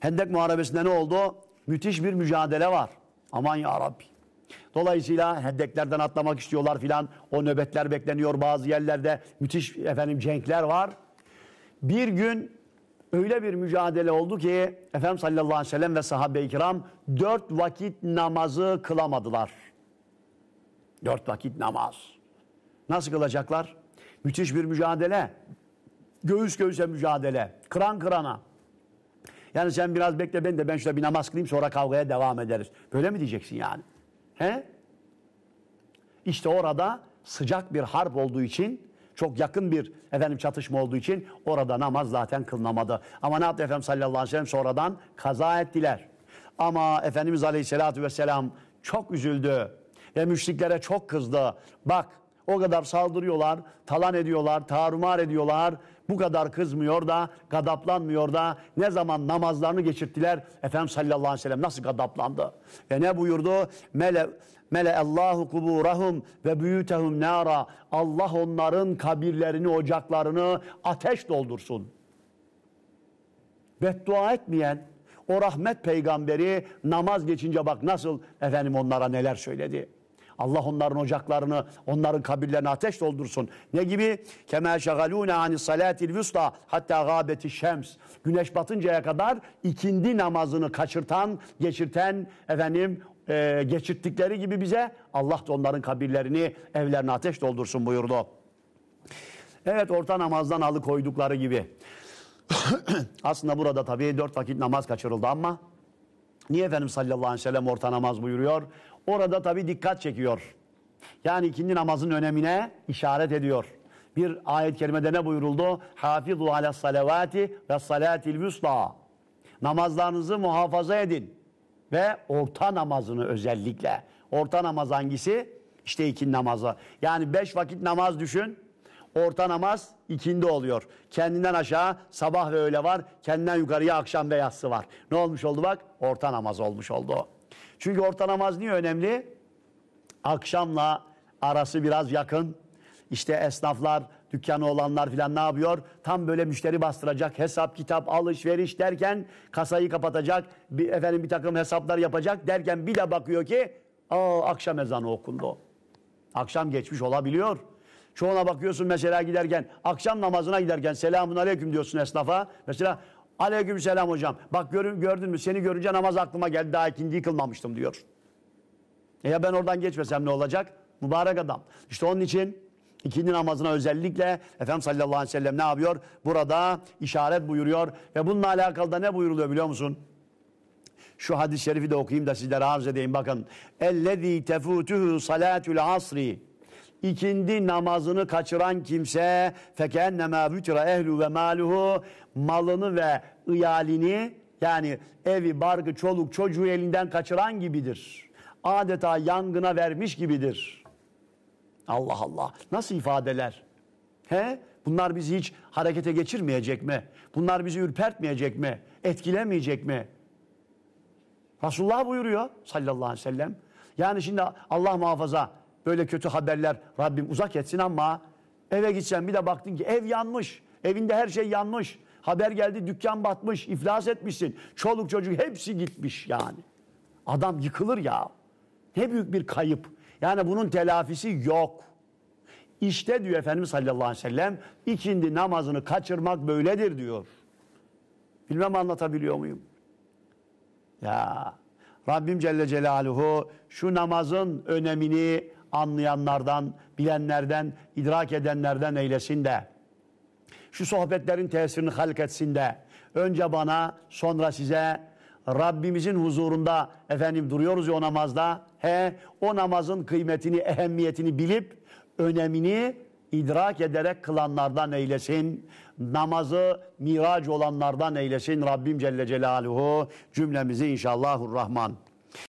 Hendek Muharebesi'nde ne oldu? Müthiş bir mücadele var. Aman ya Rabbi. Dolayısıyla hendeklerden atlamak istiyorlar filan. O nöbetler bekleniyor bazı yerlerde. Müthiş efendim cenkler var. Bir gün öyle bir mücadele oldu ki Efendimiz sallallahu aleyhi ve sellem ve sahabe-i kiram dört vakit namazı kılamadılar. Dört vakit namaz. Nasıl kılacaklar? Müthiş bir mücadele. Göğüs göğüse mücadele. Kıran kırana. Yani sen biraz bekle ben de ben şurada bir namaz kılayım sonra kavgaya devam ederiz. Böyle mi diyeceksin yani? He? İşte orada sıcak bir harp olduğu için çok yakın bir efendim çatışma olduğu için orada namaz zaten kılınamadı. Ama ne yaptı Efendimiz sallallahu aleyhi ve sellem sonradan kaza ettiler. Ama Efendimiz aleyhissalatü vesselam çok üzüldü ve müşriklere çok kızdı. Bak o kadar saldırıyorlar, talan ediyorlar, tarumar ediyorlar. Bu kadar kızmıyor da, gadaplanmıyor da ne zaman namazlarını geçirttiler Efendimiz sallallahu aleyhi ve sellem nasıl gadaplandı? Ve ne buyurdu? Mele Mele Allahu kuburahum ve büyütehum nara. Allah onların kabirlerini, ocaklarını ateş doldursun. Beddua etmeyen o rahmet peygamberi namaz geçince bak nasıl efendim onlara neler söyledi. Allah onların ocaklarını, onların kabirlerini ateş doldursun. Ne gibi? Kema şagalûne ani salatil vusta hatta gâbeti şems. Güneş batıncaya kadar ikindi namazını kaçırtan, geçirten efendim e, geçirttikleri gibi bize Allah da onların kabirlerini, evlerini ateş doldursun buyurdu. Evet orta namazdan alıkoydukları gibi. Aslında burada tabii dört vakit namaz kaçırıldı ama niye Efendimiz sallallahu aleyhi ve sellem orta namaz buyuruyor? Orada tabii dikkat çekiyor. Yani ikindi namazın önemine işaret ediyor. Bir ayet-i kerimede ne buyuruldu? Hafizu ala salavati ve salatil vusta. Namazlarınızı muhafaza edin. Ve orta namazını özellikle. Orta namaz hangisi? İşte ikindi namazı. Yani beş vakit namaz düşün. Orta namaz ikindi oluyor. Kendinden aşağı sabah ve öğle var. Kendinden yukarıya akşam ve yatsı var. Ne olmuş oldu bak? Orta namaz olmuş oldu. Çünkü orta namaz niye önemli? Akşamla arası biraz yakın. İşte esnaflar, dükkanı olanlar filan ne yapıyor? Tam böyle müşteri bastıracak, hesap, kitap, alışveriş derken kasayı kapatacak, bir, efendim bir takım hesaplar yapacak derken bir de bakıyor ki aa, akşam ezanı okundu. Akşam geçmiş olabiliyor. Çoğuna bakıyorsun mesela giderken, akşam namazına giderken selamun aleyküm diyorsun esnafa. Mesela Aleyküm selam hocam. Bak gördün mü seni görünce namaz aklıma geldi daha ikinci kılmamıştım diyor. E ya ben oradan geçmesem ne olacak? Mübarek adam. İşte onun için ikindi namazına özellikle Efendimiz sallallahu aleyhi ve sellem ne yapıyor? Burada işaret buyuruyor. Ve bununla alakalı da ne buyuruluyor biliyor musun? Şu hadis-i şerifi de okuyayım da sizlere arz edeyim bakın. Ellezî tefûtühü salâtül asri ikindi namazını kaçıran kimse fekenneme vütra ehlu ve maluhu malını ve iyalini yani evi, bargı, çoluk, çocuğu elinden kaçıran gibidir. Adeta yangına vermiş gibidir. Allah Allah. Nasıl ifadeler? He? Bunlar bizi hiç harekete geçirmeyecek mi? Bunlar bizi ürpertmeyecek mi? Etkilemeyecek mi? Resulullah buyuruyor sallallahu aleyhi ve sellem. Yani şimdi Allah muhafaza böyle kötü haberler Rabbim uzak etsin ama eve gitsen bir de baktın ki ev yanmış. Evinde her şey yanmış. Haber geldi dükkan batmış, iflas etmişsin. Çoluk çocuk hepsi gitmiş yani. Adam yıkılır ya. Ne büyük bir kayıp. Yani bunun telafisi yok. İşte diyor Efendimiz sallallahu aleyhi ve sellem ikindi namazını kaçırmak böyledir diyor. Bilmem anlatabiliyor muyum? Ya Rabbim Celle Celaluhu şu namazın önemini anlayanlardan, bilenlerden, idrak edenlerden eylesin de şu sohbetlerin tesirini halk etsin de önce bana sonra size Rabbimizin huzurunda efendim duruyoruz ya o namazda he o namazın kıymetini ehemmiyetini bilip önemini idrak ederek kılanlardan eylesin. Namazı miraç olanlardan eylesin Rabbim Celle Celaluhu cümlemizi inşallahurrahman.